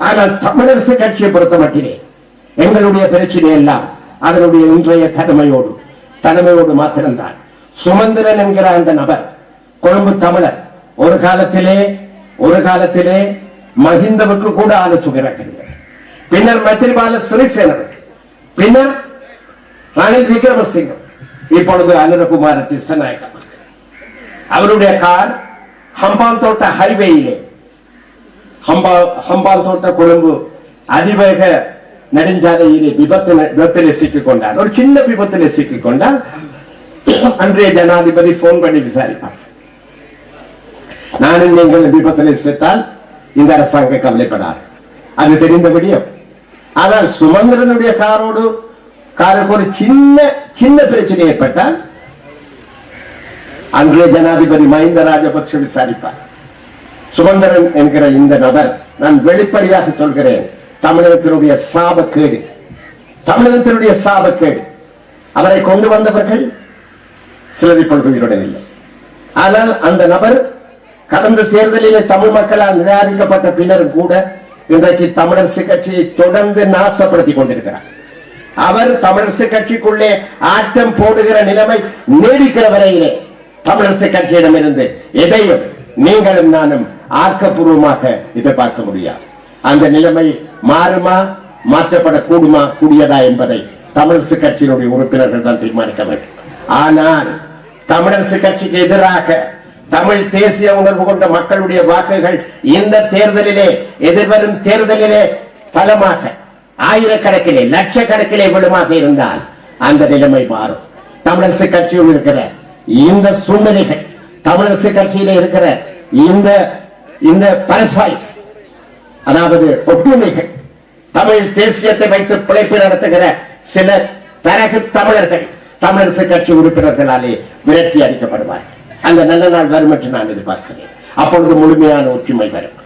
ஆனால் தமிழரசு கட்சியை பொறுத்த மட்டிலே எங்களுடைய பிரச்சனை எல்லாம் அதனுடைய இன்றைய தலைமையோடு தலைமையோடு மாத்திரம்தான். சுமந்திரன் என்கிற அந்த நபர் கொழும்பு தமிழர் ஒரு காலத்திலே ஒரு காலத்திலே மஹிந்தவுக்கு கூட ஆலோசகராக இருந்தார். பின்னர் மைத்திரிபால சிறிசேனவுக்கு பின்னர் ரணில் விக்ரமசிங்க இப்பொழுது அனுரகுமார திசநாயகம் அவருடைய கார் ஹம்பான் தோட்ட ஹைவேயிலே ஹம்பா தோட்ட கொழும்பு அதிவேக நெடுஞ்சாலையிலே விபத்து விபத்திலே சிக்கிக் கொண்டார் ஒரு சின்ன விபத்திலே சிக்கிக் கொண்டார் அன்றைய ஜனாதிபதி போன் பண்ணி விசாரிப்பார். நானும் நீங்கள் விபத்திலே சேர்த்தால் இந்த அரசாங்கம் கவலைப்படாது. அது தெரிந்தபடியும் ஆனால் சுமந்திரனுடைய காரோடு காருக்கு ஒரு சின்ன சின்ன பிரச்சனை ஏற்பட்டால் அன்றைய ஜனாதிபதி மஹிந்த ராஜபக்ஷ விசாரிப்பார். சுமந்தரன் என்கிற இந்த நபர் நான் வெளிப்படையாக சொல்கிறேன். தமிழகத்தினுடைய சாபக்கேடு. தமிழகத்தினுடைய சாபக்கேடு. அவரை கொண்டு வந்தவர்கள் சிலர் இப்பொழுது உயிருடன் இல்லை. ஆனால் அந்த நபர் கடந்த தேர்தலிலே தமிழ் மக்களால் நிராகரிக்கப்பட்ட பின்னரும் கூட இன்றைக்கு தமிழரசு கட்சியை தொடர்ந்து நாசப்படுத்திக் கொண்டிருக்கிறார். அவர் தமிழரசு கட்சிக்குள்ளே ஆட்டம் போடுகிற நிலைமை நீடிக்கிற வரையிலே தமிழரசு கட்சியிடமிருந்து எதையும் நீங்களும் நானும் ஆக்கப்பூர்வமாக எதிர்பார்க்க முடியாது. அந்த நிலைமை மாறுமா மாற்றப்படக்கூடுமா கூடியதா என்பதை தமிழரசு கட்சியினுடைய உறுப்பினர்கள் தான் தீர்மானிக்க வேண்டும். ஆனால் தமிழரசு கட்சிக்கு எதிராக தமிழ் தேசிய உணர்வு கொண்ட மக்களுடைய வாக்குகள் இந்த தேர்தலிலே எதிர்வரும் தேர்தலிலே பலமாக ஆயிரக்கணக்கிலே லட்சக்கணக்கிலே விடுமாக இருந்தால் அந்த நிலைமை மாறும். தமிழரசு கட்சியில் இருக்கிற இந்த சூழ்நிலைகள் தமிழரசு கட்சியில இருக்கிற இந்த இந்த பரசைட்ஸ் அதாவது ஒட்டுமைகள் தமிழ் தேசியத்தை வைத்து பிழைப்பு நடத்துகிற சில தரகு தமிழர்கள் தமிழரசு கட்சி உறுப்பினர்களாலே விரட்டி அடிக்கப்படுவார்கள். அந்த நல்ல நாள் வரும் என்று நான் எதிர்பார்க்கிறேன். அப்பொழுது முழுமையான ஒற்றுமை வரும்.